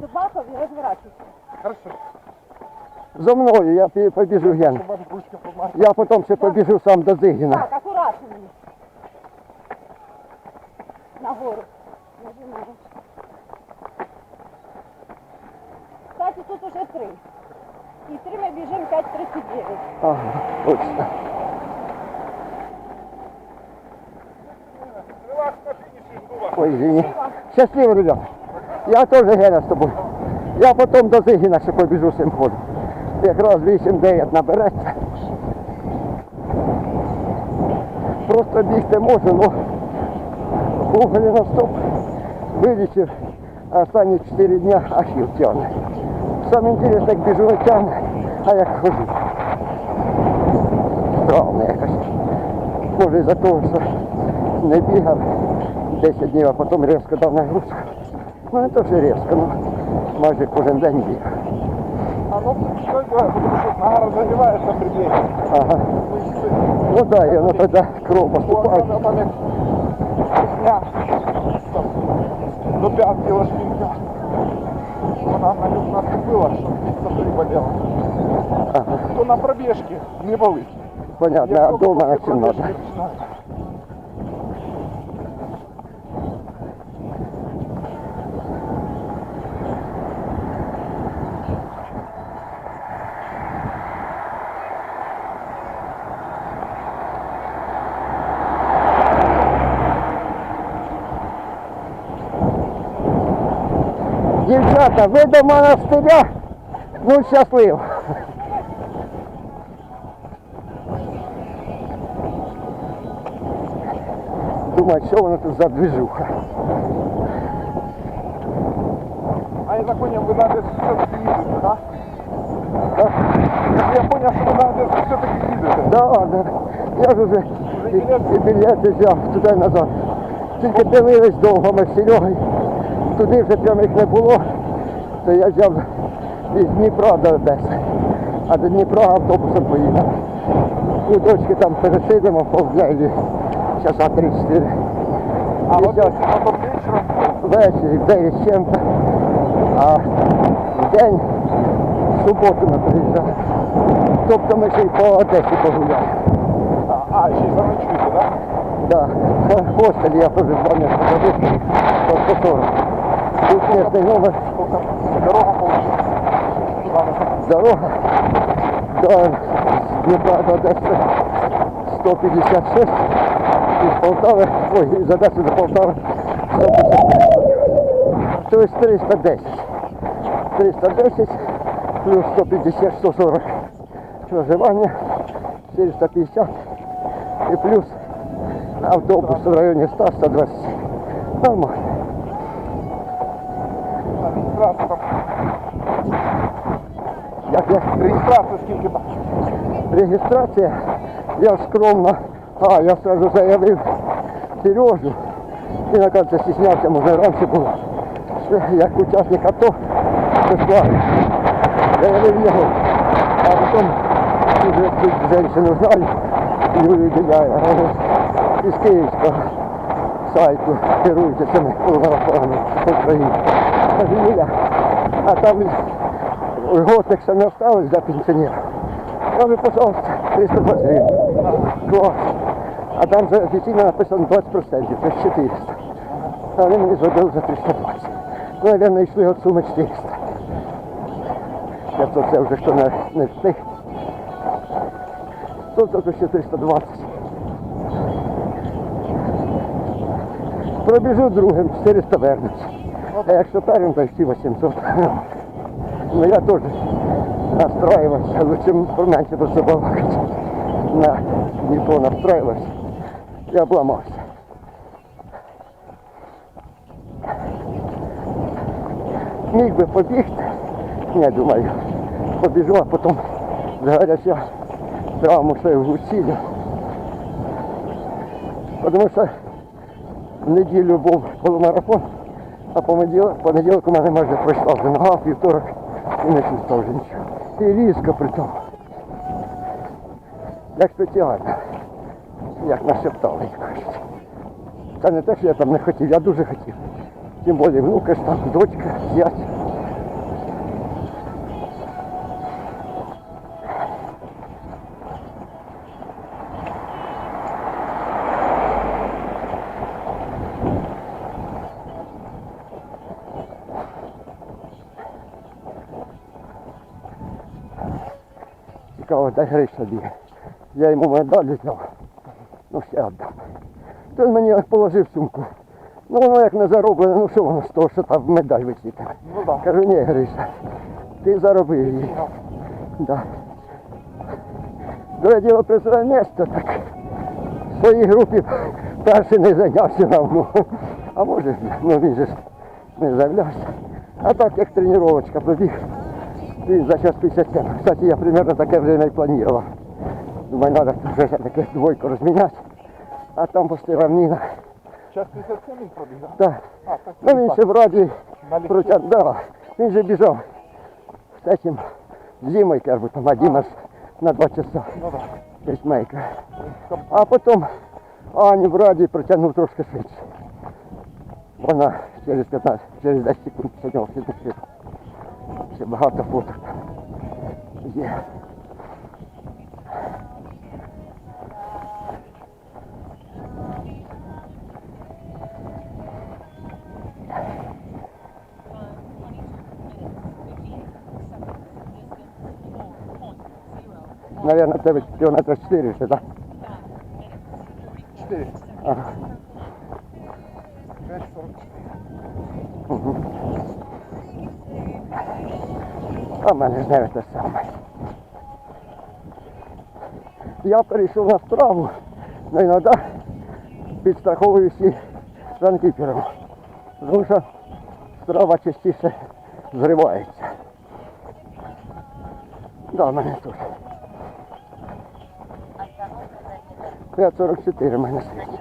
Собака розворачується. Хорошо. За мною я пі- побіжу ген. Вам ручка. Я потім ще побіжу сам до Зигіна. Так, акуратно мені. Нагору. Нажимаю. Кстати, тут уже три. І три ми біжимо 5.39. Ага, точно. Релакс на фініші, жду вас. Ой, извини. Щасливо, ребят. Я теж Геля з тобою. Я потім до Зигіна ще побіжу цим ходом. Якраз 8-9 набереться. Просто бігти можу, але був голеностоп, вилічив, а останні 4 дня ахіл тягне. Саме інтересне, як біжу не тягне, а як хожу. Странно якось. Може із-за того, що не бігав 10 днів, а потім різко дав нагрузку. Ну не то, що різко, ну майже кожен день бігав. А ну, що делать, потому що нога розігрівається при бегі. Ага. Ну да, і воно тоді кров поступає. Вона там як пісня. Там, До п'ятки ложкінка. Вона на нього наступила, що місяця три боліла. Ага. То на пробіжки не болить. Понятно, а тільки дома на після чим надо. Дівчата, ви до монастиря? Ну щасливо. Думаю, що воно тут за движуха. А я так понял, ви на Одесу все-таки їдете, так? Так? Я понял, що ви на Одесу все-таки їдете. Да, да. Я ж уже і, і білети взяв туди назад. Тільки дивились довго ми з Серегою. Туди вже прямих не було, то я взяв із Дніпра до Одеси. А до Дніпра автобусом поїхав. У дочки там пересидимо в Повзлялі часа 3-4. А зараз вечором. ввечері в 9 з чим-то, а в день в суботу ми приїжджали. Тобто ми ще й по Одесі погуляли. А, ще й заночуєте, так? Да, в хостелі я теж забив, по 140. Тут місний номер, Сколько дорога получится? Туда на дорога до Дніпра до Одеси 156, із Полтави, ой, з Одеси до Полтави 155. Тобто 310. 310 плюс 150, 140 проживання, 450 і плюс автобус в районі 100, 120. Нормально. Там. Як я Реєстрація скільки там? реєстрація, я скромно, а я сразу заявив Сережу, він, оказывается, стіснявся, може раніше було, як учасник АТО безплатно. Заявив його, а потім вже цю жінку знаю, Юлію Біляя, вона із Київського сайту керується цими полумарафонами по Україні. А там Готекса не осталось для пенсіонерів. Каже, пожалуйста, 320 гривень. Клас. А там же офіційно написано 20%, то 400. А вони мені зробили за 320. Ну, наверное, йшли від суми 400. Я то це вже що не, не встиг. Тобто то ще 320. Пробіжу другим, 400 вернуться. А якщо першим, то ще 800. Ну я теж настроювався, лучше поменше до себе балакати. На Дніпро настроювався. Я обламався. Міг би побігти, я думаю, побіжу, а потім згаряча травму свою усілю. Тому що в неділю був полумарафон, а понеділок, понеділок у мене майже пройшла нога, в і не чувствував вже нічого. І різко при тому. Як спеціально. Як нашептали, як кажуть. Та не те, що я там не хотів, я дуже хотів. Тим більше внука ж там, дочка, зять. Цікаво, де Гриша бігає. Я йому медаль взяв. Ну ще віддам. То він мені положив сумку. Ну воно як не зароблене, ну що воно з того, що там медаль висітиме. Ну так. Кажу, ні, Гриша, ти заробив її. Да. Друге діло призове місто, так в своїй групі перший не зайнявся равно. А може, ну він же ж не заявлявся. А так як тренувачка пробіг, він за час 57. Кстати, я примерно таке время і планував. Думаю, треба вже таке двойку розміняти. А там пустила міна. Час 57 він пробіг, так? Так. А, так Ну він ще вроді На легкий. протяг, да. Він же біжав з цим зимою, кажуть, там, а Діма ж на два часа. Ну так. пейсмейкер. А потім Аню в раді протягнув трошки швидше. Вона через 15, через 10 секунд після нього підпустила. Ще багато фото є. Наверное, тебе кілометра 4 ще, так? 4. Ага. А в мене ж не те саме. Я перейшов на страву, але іноді підстраховуюся ранкіпером. Тому що страва частіше зривається. Да, в мене теж. 5,44 в мене світ.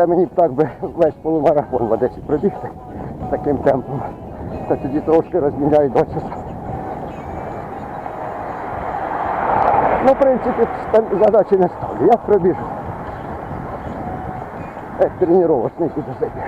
Оце мені б так би весь полумарафон в Одесі пробігти таким темпом. Та тоді трошки розміняю часа. Ну, в принципі, задачі не ставлю. Я пробіжу. Як тренувачний туди забіг.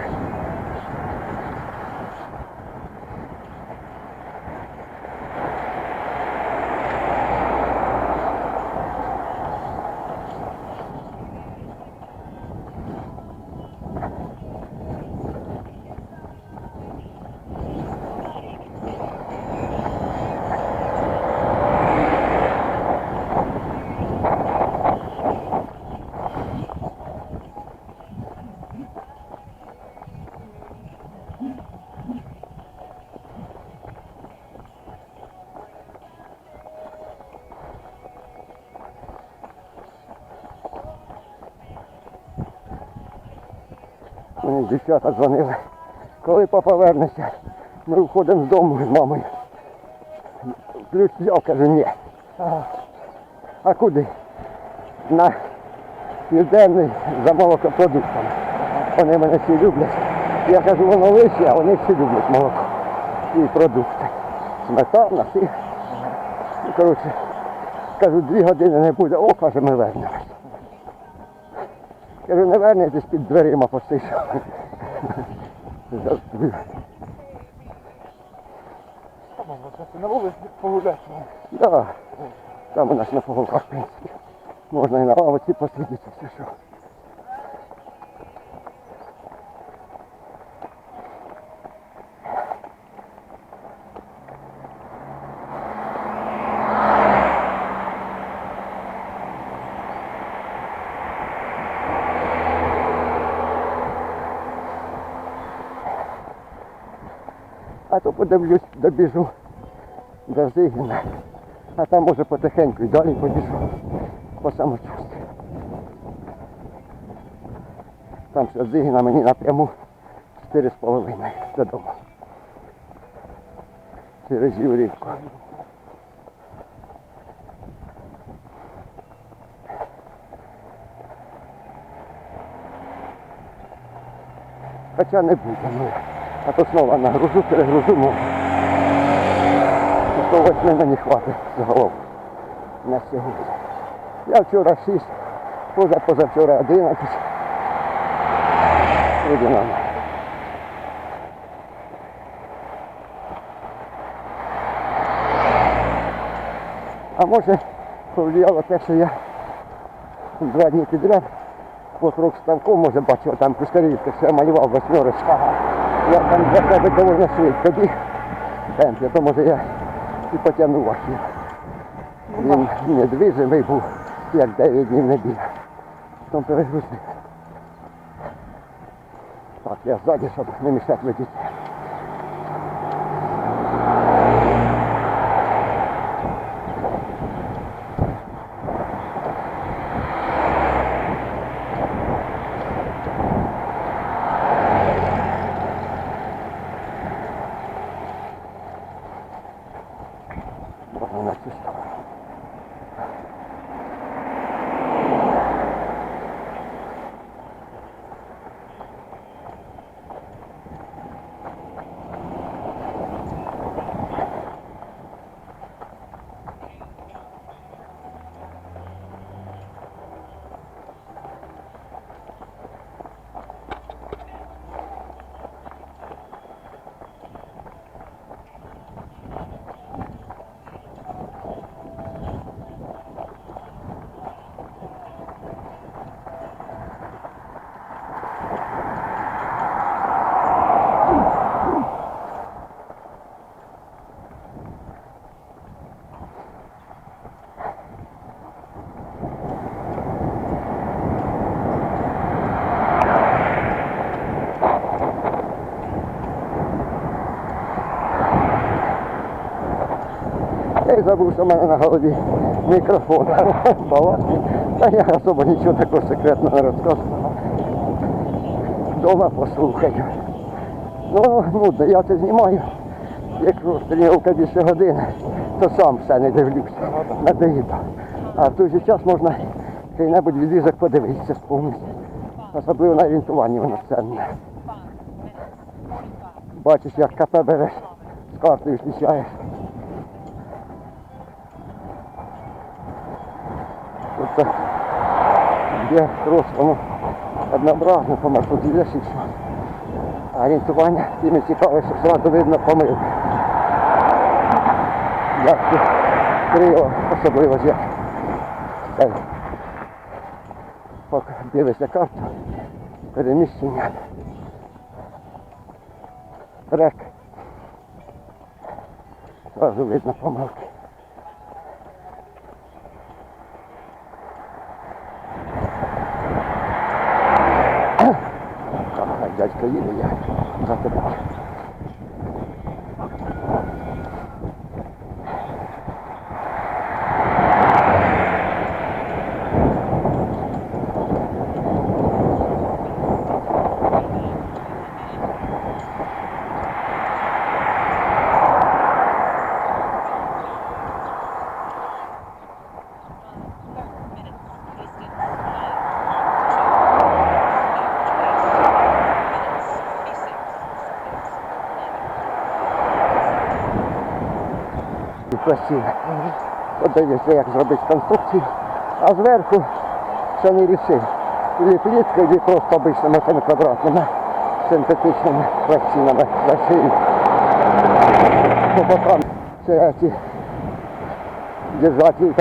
Мені дівчата дзвонили. Коли папа вернеться, ми виходимо з дому з мамою. Ключ взяв, кажу, ні. А куди? На південний за молокопродуктами. Вони мене всі люблять. Я кажу, воно лише, а вони всі люблять молоко. І продукти. Сметана, сир. Ну, коротше, кажу, дві години не буде, о, каже, ми вернемось. Кажу, не вернетесь під дверима. Завжди. Можна на вулиці погуляти. Да. Там у нас на фуголках, в принципі. Можна і на лавочці посидіти, все що. Подивлюсь, добіжу до Зигіна. А там може потихеньку і далі побіжу по самочувстві. Там ще Зигіна мені напряму 4,5 додому. Через Юрівку. Хоча не буде, ну. А то снова нагружу, перегружу, ну, 108 мені хватить загалом на сьогодні. Я вчора 6, поза позавчора 11. Вроді нормально. А може повлияло те, що я два дні підряд вокруг ставком, може бачив, там Кускарівка, що я малював восьмерочку. Я там себе доволі швидко біг в то може я і потягнув ахів. Він недвижимий був, як 9 днів не біг. Потім перегрузив. Так, я ззаді, щоб не мішати водити. Можна на забув, що в мене на голові мікрофон. Та я особо нічого такого секретного не розказував. Дома послухаю. Ну, нудно, я це знімаю. Якщо стрілка більше години, то сам все не дивлюся. Надоїдо. А в той же час можна який-небудь відрізок подивитися повністю. Особливо на орієнтуванні воно ценне. Бачиш, як КП береш, з картою зустрічаєш. Тобто є трос, воно однообразно по маршруту йдеш. А орієнтування тим і що зразу видно помилки. Як ти криво, особливо як. Поки дивишся карту, переміщення. Рек. Зразу видно помилки. Ага, дядько їде, я за. І Подивіться, як зробити конструкцію, а зверху це не рішив. Или плітка, или просто обичними цими квадратними синтетичними пластинами бокам це ці держателі